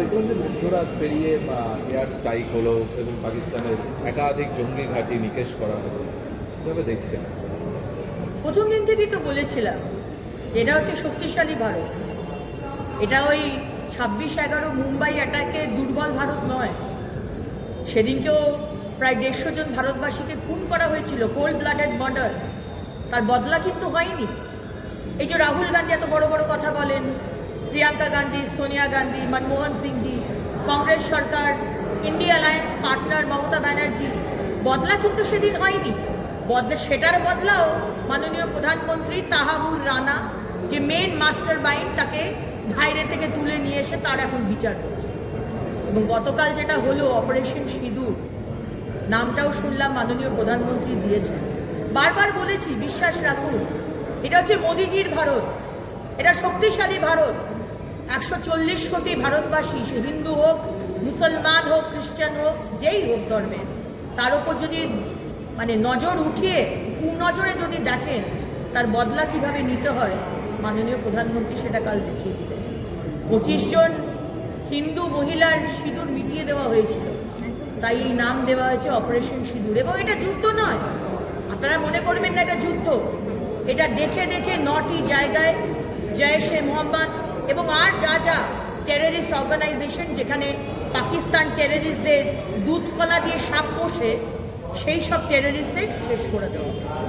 দেখলাম যে মধ্যরাত পেরিয়ে এয়ার স্ট্রাইক হলো এবং পাকিস্তানের একাধিক জঙ্গি ঘাঁটি নিকেশ করা হলো। কীভাবে দেখছেন? প্রথম দিন থেকেই তো বলেছিলাম, এটা হচ্ছে শক্তিশালী ভারত। এটা ওই ছাব্বিশ এগারো মুম্বাই অ্যাটাকে দুর্বল ভারত নয়। সেদিনকেও প্রায় দেড়শো জন ভারতবাসীকে খুন করা হয়েছিল কোল্ড ব্লাডেড মার্ডার তার বদলা কিন্তু হয়নি। এই যে রাহুল গান্ধী এত বড় বড় কথা বলেন প্রিয়াঙ্কা গান্ধী, সোনিয়া গান্ধী, মনমোহন সিংজি, কংগ্রেস সরকার, India alliance partner Mamata Banerjee. বদলা কিন্তু সেদিন হয়নি। বদলা সেটার বদলাও মাননীয় প্রধানমন্ত্রী তাহাবুর রানা, যে মেন মাস্টার মাইন্ড তাকে বাইরে থেকে তুলে নিয়ে এসে তার এখন বিচার হচ্ছে। এবং গতকাল যেটা হলো অপারেশন সিঁদুর, নামটাও শুনলাম মাননীয় প্রধানমন্ত্রী দিয়েছেন। বারবার বলেছি, বিশ্বাস রাখুন, এটা হচ্ছে মোদিজির ভারত, এটা শক্তিশালী ভারত। একশো চল্লিশ কোটি ভারতবাসী, সে হিন্দু হোক, মুসলমান হোক, খ্রিস্টান হোক, যেই হোক ধর্মের, তার উপর যদি মানে নজর উঠিয়ে, কুনজরে যদি দেখেন, তার বদলা কীভাবে নিতে হয়, মাননীয় প্রধানমন্ত্রী সেটা কাল দেখিয়ে দিলেন পঁচিশ জন হিন্দু মহিলার সিঁদুর মিটিয়ে দেওয়া হয়েছিল। তাই এই নাম দেওয়া হয়েছে অপারেশন সিঁদুর। এবং এটা যুদ্ধ নয়। আপনারা মনে করবেন না এটা যুদ্ধ। এটা দেখে দেখে নটি জায়গায় জয়শে মোহাম্মদ এবং আর যা যা টেররিস্ট অর্গানাইজেশন যেখানে পাকিস্তান টেররিস্টদের দুধকলা দিয়ে সাপ পোষে, সেই সব টেররিস্টদের শেষ করে দেওয়া হয়েছে।